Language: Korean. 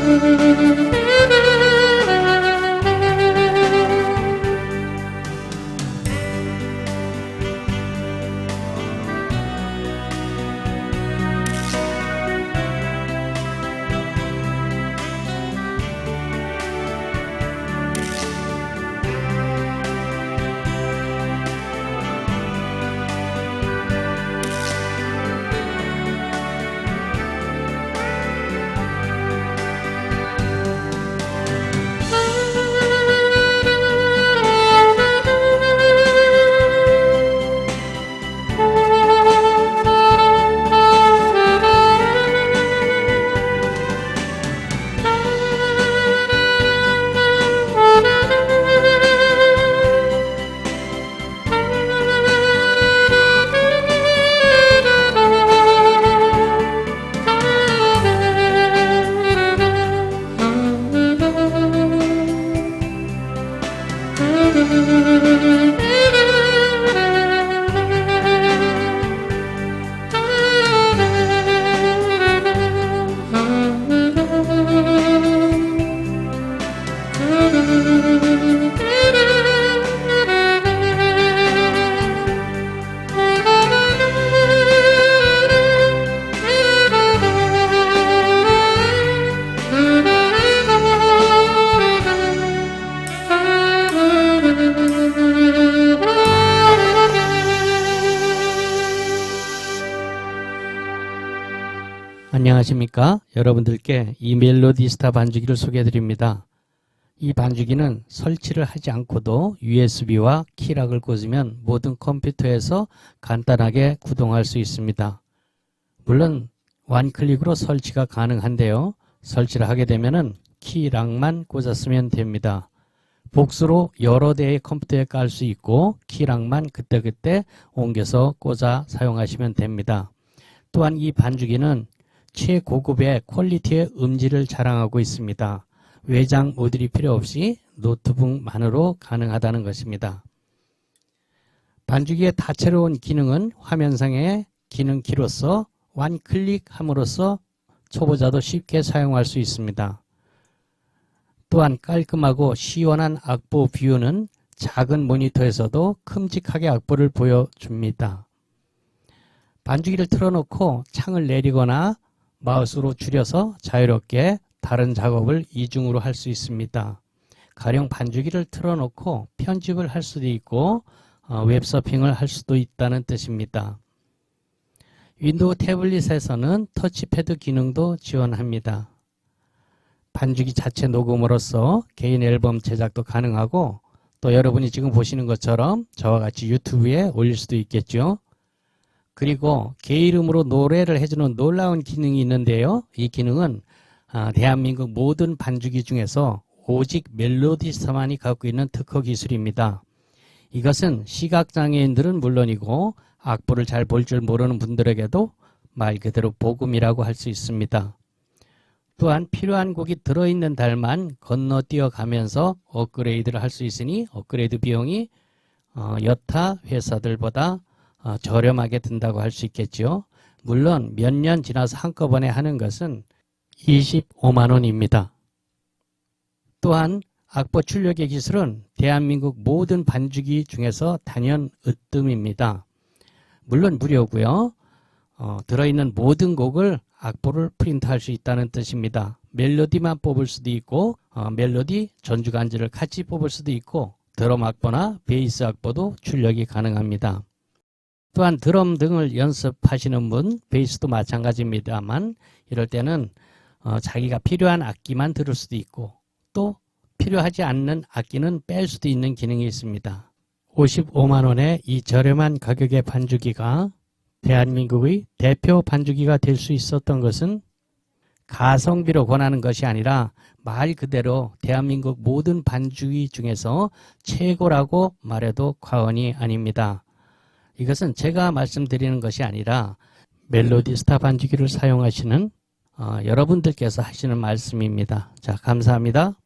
Música 안녕하십니까? 여러분들께 이 멜로디스타 반주기를 소개해 드립니다. 이 반주기는 설치를 하지 않고도 USB와 키락을 꽂으면 모든 컴퓨터에서 간단하게 구동할 수 있습니다. 물론 완클릭으로 설치가 가능한데요. 설치를 하게 되면은 키락만 꽂았으면 됩니다. 복수로 여러 대의 컴퓨터에 깔 수 있고 키락만 그때그때 옮겨서 꽂아 사용하시면 됩니다. 또한 이 반주기는 최고급의 퀄리티의 음질을 자랑하고 있습니다. 외장 모듈이 필요 없이 노트북만으로 가능하다는 것입니다. 반주기의 다채로운 기능은 화면상의 기능키로서 완클릭함으로써 초보자도 쉽게 사용할 수 있습니다. 또한 깔끔하고 시원한 악보 뷰는 작은 모니터에서도 큼직하게 악보를 보여줍니다. 반주기를 틀어놓고 창을 내리거나 마우스로 줄여서 자유롭게 다른 작업을 이중으로 할 수 있습니다. 가령 반주기를 틀어놓고 편집을 할 수도 있고 어, 웹서핑을 할 수도 있다는 뜻입니다. 윈도우 태블릿에서는 터치패드 기능도 지원합니다. 반주기 자체 녹음으로써 개인 앨범 제작도 가능하고 또 여러분이 지금 보시는 것처럼 저와 같이 유튜브에 올릴 수도 있겠죠. 그리고 개 이름으로 노래를 해주는 놀라운 기능이 있는데요. 이 기능은 아, 대한민국 모든 반주기 중에서 오직 멜로디스타만이 갖고 있는 특허 기술입니다. 이것은 시각장애인들은 물론이고 악보를 잘 볼 줄 모르는 분들에게도 말 그대로 복음이라고 할 수 있습니다. 또한 필요한 곡이 들어있는 달만 건너뛰어 가면서 업그레이드를 할 수 있으니 업그레이드 비용이 어, 여타 회사들보다 어, 저렴하게 든다고 할 수 있겠죠. 물론 몇 년 지나서 한꺼번에 하는 것은 25만 원입니다. 또한 악보 출력의 기술은 대한민국 모든 반주기 중에서 단연 으뜸입니다. 물론 무료고요. 어, 들어있는 모든 곡을 악보를 프린트할 수 있다는 뜻입니다. 멜로디만 뽑을 수도 있고 어, 멜로디 전주 간지를 같이 뽑을 수도 있고 드럼 악보나 베이스 악보도 출력이 가능합니다. 또한 드럼 등을 연습하시는 분, 베이스도 마찬가지입니다만 이럴 때는 어, 자기가 필요한 악기만 들을 수도 있고 또 필요하지 않는 악기는 뺄 수도 있는 기능이 있습니다. 55만 원의 이 저렴한 가격의 반주기가 대한민국의 대표 반주기가 될 수 있었던 것은 가성비로 권하는 것이 아니라 말 그대로 대한민국 모든 반주기 중에서 최고라고 말해도 과언이 아닙니다. 이것은 제가 말씀드리는 것이 아니라 멜로디 스타 반주기를 사용하시는 어, 여러분들께서 하시는 말씀입니다. 자, 감사합니다.